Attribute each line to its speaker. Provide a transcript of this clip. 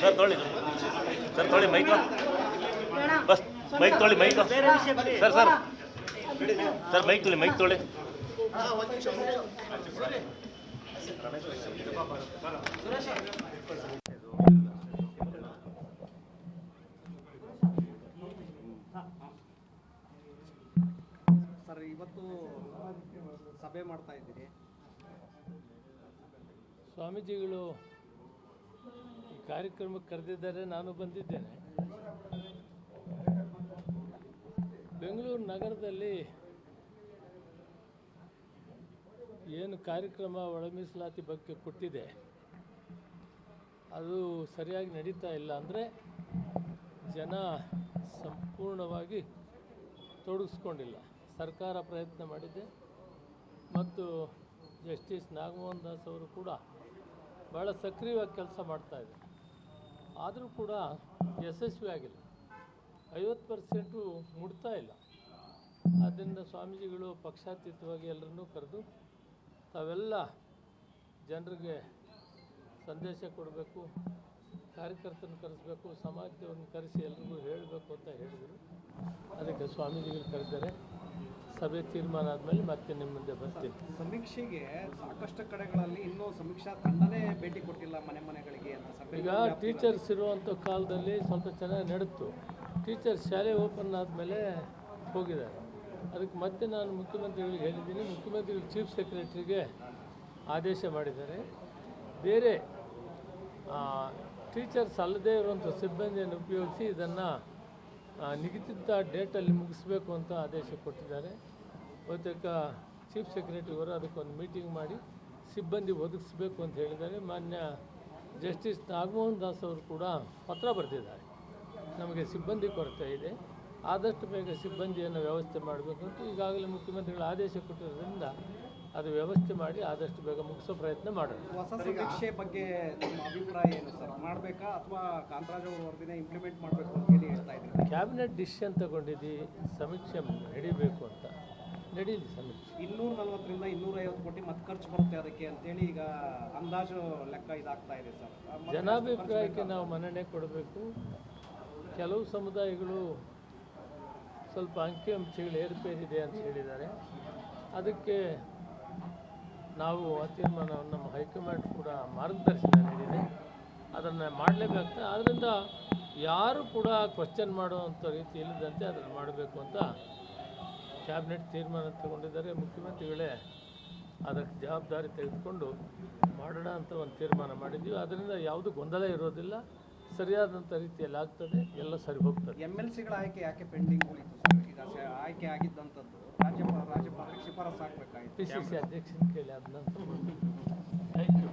Speaker 1: Sir ತೊಳಿ sir ತೊಳಿ mic ಬಸ್ ಮೈಕ್ ತೊಳಿ mic sir sir. Sir mic ತೊಳಿ ಮೈಕ್ ತೊಳಿ
Speaker 2: ಸರ್ ಇವತ್ತು ಸಭೆ ಮಾಡ್ತಾ ಇದ್ದೀರಿ.
Speaker 3: ಸ್ವಾಮೀಜಿಗಳು ಈ ಕಾರ್ಯಕ್ರಮಕ್ಕೆ ಕರೆದಿದ್ದಾರೆ, ನಾನು ಬಂದಿದ್ದೇನೆ. ಬೆಂಗಳೂರು ನಗರದಲ್ಲಿ ಏನು ಕಾರ್ಯಕ್ರಮ ಒಳ ಮೀಸಲಾತಿ ಬಗ್ಗೆ ಕೊಟ್ಟಿದೆ, ಅದು ಸರಿಯಾಗಿ ನಡೀತಾ ಇಲ್ಲ ಅಂದರೆ ಜನ ಸಂಪೂರ್ಣವಾಗಿ ತೊಡಗಿಸ್ಕೊಂಡಿಲ್ಲ. ಸರ್ಕಾರ ಪ್ರಯತ್ನ ಮಾಡಿದೆ. ಮತ್ತು ಜಸ್ಟಿಸ್ ನಾಗಮೋಹನ್ ದಾಸ್ ಅವರು ಕೂಡ ಭಾಳ ಸಕ್ರಿಯವಾಗಿ ಕೆಲಸ ಮಾಡ್ತಾಯಿದೆ ಆದರೂ ಕೂಡ ಯಶಸ್ವಿ ಆಗಿಲ್ಲ. ಐವತ್ತು ಪರ್ಸೆಂಟು ಮುಡ್ತಾ ಇಲ್ಲ. ಆದ್ದರಿಂದ ಸ್ವಾಮೀಜಿಗಳು ಪಕ್ಷಾತೀತವಾಗಿ ಎಲ್ಲರನ್ನೂ ಕರೆದು ತಾವೆಲ್ಲ ಜನರಿಗೆ ಸಂದೇಶ ಕೊಡಬೇಕು ಕಾರ್ಯಕರ್ತನ ಕರೆಸಬೇಕು, ಸಮಾಜದವ್ರನ್ನ ಕರೆಸಿ ಎಲ್ರಿಗೂ ಹೇಳಬೇಕು ಅಂತ ಹೇಳಿದರು. ಅದಕ್ಕೆ ಸ್ವಾಮೀಜಿಗಳು ಕರೆದಿದ್ದಾರೆ. ಸಭೆ ತೀರ್ಮಾನ ಆದಮೇಲೆ ಮತ್ತೆ ನಿಮ್ಮ ಮುಂದೆ ಬರ್ತೀನಿ.
Speaker 2: ಸಮೀಕ್ಷೆಗೆ ಸಾಕಷ್ಟು ಕಡೆಗಳಲ್ಲಿ ಇನ್ನೂ ಸಮೀಕ್ಷಾ ತಂಡನೇ ಭೇಟಿ ಕೊಟ್ಟಿಲ್ಲ ಮನೆ ಮನೆಗಳಿಗೆ
Speaker 3: ಈಗ ಟೀಚರ್ಸ್ ಇರುವಂಥ ಕಾಲದಲ್ಲಿ ಸ್ವಲ್ಪ ಚೆನ್ನಾಗಿ ನಡೆತು ಟೀಚರ್ಸ್ ಶಾಲೆ ಓಪನ್ ಆದಮೇಲೆ ಹೋಗಿದ್ದಾರೆ. ಅದಕ್ಕೆ ಮತ್ತೆ ನಾನು ಮುಖ್ಯಮಂತ್ರಿಗಳಿಗೆ ಹೇಳಿದ್ದೀನಿ. ಮುಖ್ಯಮಂತ್ರಿಗಳು ಚೀಫ್ ಸೆಕ್ರೆಟರಿಗೆ ಆದೇಶ ಮಾಡಿದ್ದಾರೆ. ಬೇರೆ ಟೀಚರ್ಸ್ ಅಲ್ಲದೇ ಇರುವಂಥ ಸಿಬ್ಬಂದಿಯನ್ನು ಉಪಯೋಗಿಸಿ ಇದನ್ನು ನಿಗದಿತ ಡೇಟಲ್ಲಿ ಮುಗಿಸ್ಬೇಕು ಅಂತ ಆದೇಶ ಕೊಟ್ಟಿದ್ದಾರೆ. ಬಹುತೇಕ ಚೀಫ್ ಸೆಕ್ರೆಟರಿ ಅವರು ಅದಕ್ಕೊಂದು ಮೀಟಿಂಗ್ ಮಾಡಿ ಸಿಬ್ಬಂದಿ ಒದಗಿಸ್ಬೇಕು ಅಂತ ಹೇಳಿದ್ದಾರೆ. ಮಾನ್ಯ ಜಸ್ಟಿಸ್ ನಾಗಮೋಹನ್ ದಾಸ್ ಅವರು ಕೂಡ ಪತ್ರ ಬರೆದಿದ್ದಾರೆ. ನಮಗೆ ಸಿಬ್ಬಂದಿ ಕೊರತೆ ಇದೆ. ಆದಷ್ಟು ಬೇಗ ಸಿಬ್ಬಂದಿಯನ್ನು ವ್ಯವಸ್ಥೆ ಮಾಡಬೇಕು ಅಂತ ಈಗಾಗಲೇ ಮುಖ್ಯಮಂತ್ರಿಗಳು ಆದೇಶ ಕೊಟ್ಟಿರೋದ್ರಿಂದ ಅದು ವ್ಯವಸ್ಥೆ ಮಾಡಿ ಆದಷ್ಟು ಬೇಗ ಮುಗಿಸೋ ಪ್ರಯತ್ನ ಮಾಡೋಣ.
Speaker 2: ಹೊಸ ಸಮೀಕ್ಷೆ ಬಗ್ಗೆ ನಿಮ್ಮ ಅಭಿಪ್ರಾಯ ಏನು ಸರ್? ಮಾಡಬೇಕಾ ಅಥವಾ ಕಾಂತರಾಜ್ ಅವರು ವರದಿನ ಇಂಪ್ಲಿಮೆಂಟ್ ಮಾಡಬೇಕು ಅಂತ ಹೇಳಿ ಹೇಳ್ತಾ ಇದ್ದೀನಿ
Speaker 3: ಕ್ಯಾಬಿನೆಟ್ ಡಿಸಿಷನ್ ತಗೊಂಡಿದ್ದು ಸಮೀಕ್ಷೆ ನಡಿಬೇಕು ಅಂತ. ನಡೀಲಿ ಸರ್?
Speaker 2: ಇನ್ನೂರ ನಲ್ವತ್ತರಿಂದ ಇನ್ನೂರೈವತ್ತು ಕೋಟಿ ಮತ್ತೆ ಖರ್ಚು ಬರುತ್ತೆ ಅದಕ್ಕೆ ಅಂತೇಳಿ ಈಗ ಅಂದಾಜು ಲೆಕ್ಕ ಇದಾಗ್ತಾ ಇದೆ ಸರ್.
Speaker 3: ಜನಾಭಿಪ್ರಾಯಕ್ಕೆ ನಾವು ಮನ್ನಣೆ ಕೊಡಬೇಕು. ಕೆಲವು ಸಮುದಾಯಗಳು ಸ್ವಲ್ಪ ಅಂಕಿಅಂಶಗಳು ಏರುಪೇರಿದೆ ಅಂತ ಹೇಳಿದ್ದಾರೆ. ಅದಕ್ಕೆ ನಾವು ಆ ತೀರ್ಮಾನವನ್ನು ನಮ್ಮ ಹೈಕಮಾಂಡ್ ಕೂಡ ಮಾರ್ಗದರ್ಶನ ನೀಡಿದೆ. ಅದನ್ನು ಮಾಡಲೇಬೇಕು. ಆದ್ದರಿಂದ ಯಾರು ಕೂಡ ಕ್ವಶನ್ ಮಾಡುವಂಥ ರೀತಿ ಇಲ್ಲದಂತೆ ಅದನ್ನು ಮಾಡಬೇಕು ಅಂತ ಕ್ಯಾಬಿನೆಟ್ ತೀರ್ಮಾನ ತಗೊಂಡಿದ್ದಾರೆ. ಮುಖ್ಯಮಂತ್ರಿಗಳೇ ಅದಕ್ಕೆ ಜವಾಬ್ದಾರಿ ತೆಗೆದುಕೊಂಡು ಮಾಡೋಣ ಅಂತ ಒಂದು ತೀರ್ಮಾನ ಮಾಡಿದ್ದೀವಿ. ಅದರಿಂದ ಯಾವುದು ಗೊಂದಲ ಇರೋದಿಲ್ಲ. ಸರಿಯಾದಂಥ ರೀತಿಯಲ್ಲಿ ಆಗ್ತದೆ. ಎಲ್ಲ ಸರಿ ಹೋಗ್ತದೆ.
Speaker 2: ಎಂ ಎಲ್ ಸಿಗಳ ಆಯ್ಕೆ ಯಾಕೆ ಪೆಂಡಿಂಗ್ ಆಯ್ಕೆ ಆಗಿದ್ದಂಥದ್ದು ರಾಜ್ಯಪಾಲ ರಾಜ್ಯಪಾಲರಿಗೆ ಶಿಫಾರಸು ಹಾಕ್ಬೇಕಾಯ್ತು
Speaker 3: ಪಿ ಸಿ ಸಿ ಅಧ್ಯಕ್ಷನ ಕೇಳಿ ಥ್ಯಾಂಕ್ ಯು